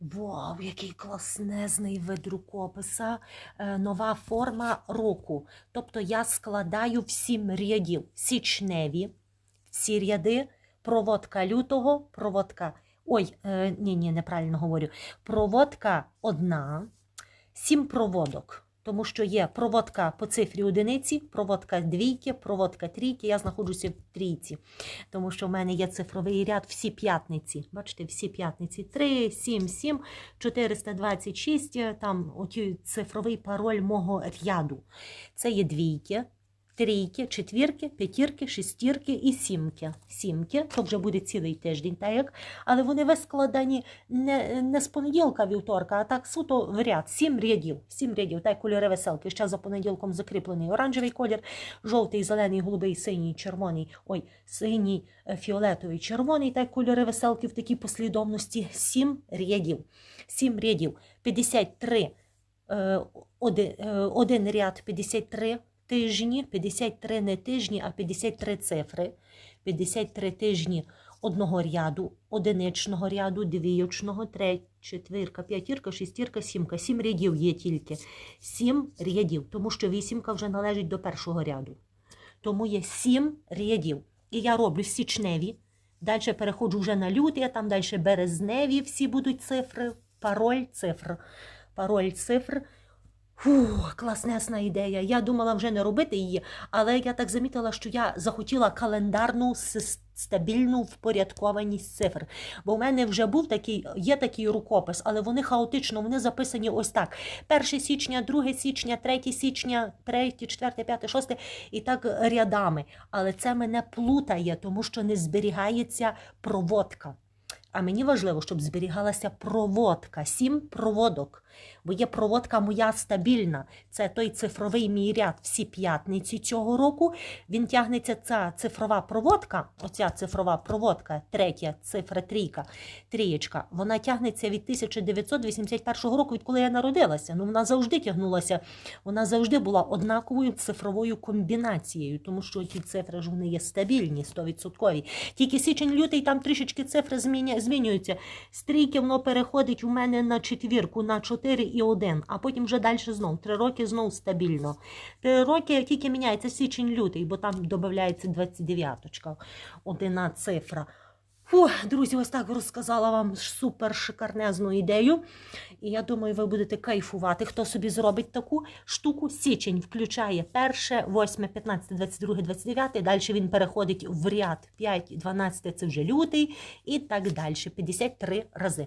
Вау, який класнезний вид рукописа, е, нова форма року. Тобто я складаю в сім рядів січневі, всі ряди, проводка лютого, проводка. Ой, е, ні, ні, неправильно говорю. Проводка одна, сім проводок. Тому що є проводка по цифрі одиниці, проводка двійки, проводка трійки. Я знаходжуся в трійці, тому що в мене є цифровий ряд всі п'ятниці. Бачите, всі п'ятниці 3, 7, 7, 426, е, там оті цифровий пароль мого ряду. Це є двійки, трійки, четвірки, п'ятірки, шестірки і сімки. Сімки, то вже буде цілий тиждень, так як, але вони вискладені не, не з понеділка вівторка, а так суто в ряд. Сім рядів. Сім рядів, так кольори веселки. Ще за понеділком закріплений оранжевий колір, жовтий, зелений, голубий, синій, червоний, ой, синій, е, фіолетовий, червоний, так кольори веселки в такій послідовності. Сім рядів. Сім рядів. 53 е, е, один ряд 53 тижні, 53 не тижні, а 53 цифри, 53 тижні одного ряду, одиничного ряду, двіючного, треть, четвірка, п'ятірка, шестірка, сімка. Сім рядів є тільки. Сім рядів, тому що вісімка вже належить до першого ряду. Тому є сім рядів. І я роблю січневі. Далі переходжу вже на лютий, а там далі березневі всі будуть цифри, пароль цифр. Пароль цифр. Фу, класнесна ідея. Я думала вже не робити її, але я так замітила, що я захотіла календарну стабільну впорядкованість цифр. Бо в мене вже був такий, є такий рукопис, але вони хаотично, вони записані ось так: 1 січня, 2 січня, 3 січня, 3, 4, 5, 6 і так рядами. Але це мене плутає, тому що не зберігається проводка. А мені важливо, щоб зберігалася проводка, сім проводок. Бо є проводка моя стабільна. Це той цифровий мій ряд всі п'ятниці цього року. Він тягнеться ця цифрова проводка, оця цифрова проводка, третя цифра трійка, трієчка, вона тягнеться від 1981 року, відколи я народилася. Ну, Вона завжди тягнулася, вона завжди була однаковою цифровою комбінацією, тому що ці цифри ж вони є стабільні, 100%. Тільки січень-лютий там трішечки цифри змінюються. З трійки воно переходить у мене на четвірку, на чотири. 4,1, а потім вже далі знов. 3 роки знов стабільно. 3 роки тільки міняється січень-лютий, бо там додається 29-ка, одна цифра. Фу, друзі, ось так розказала вам супер шикарнезну ідею. І я думаю, ви будете кайфувати. Хто собі зробить таку штуку? Січень включає перше, 8, 15, 22, 29. Далі він переходить в ряд 5, 12, це вже лютий і так далі. 53 рази.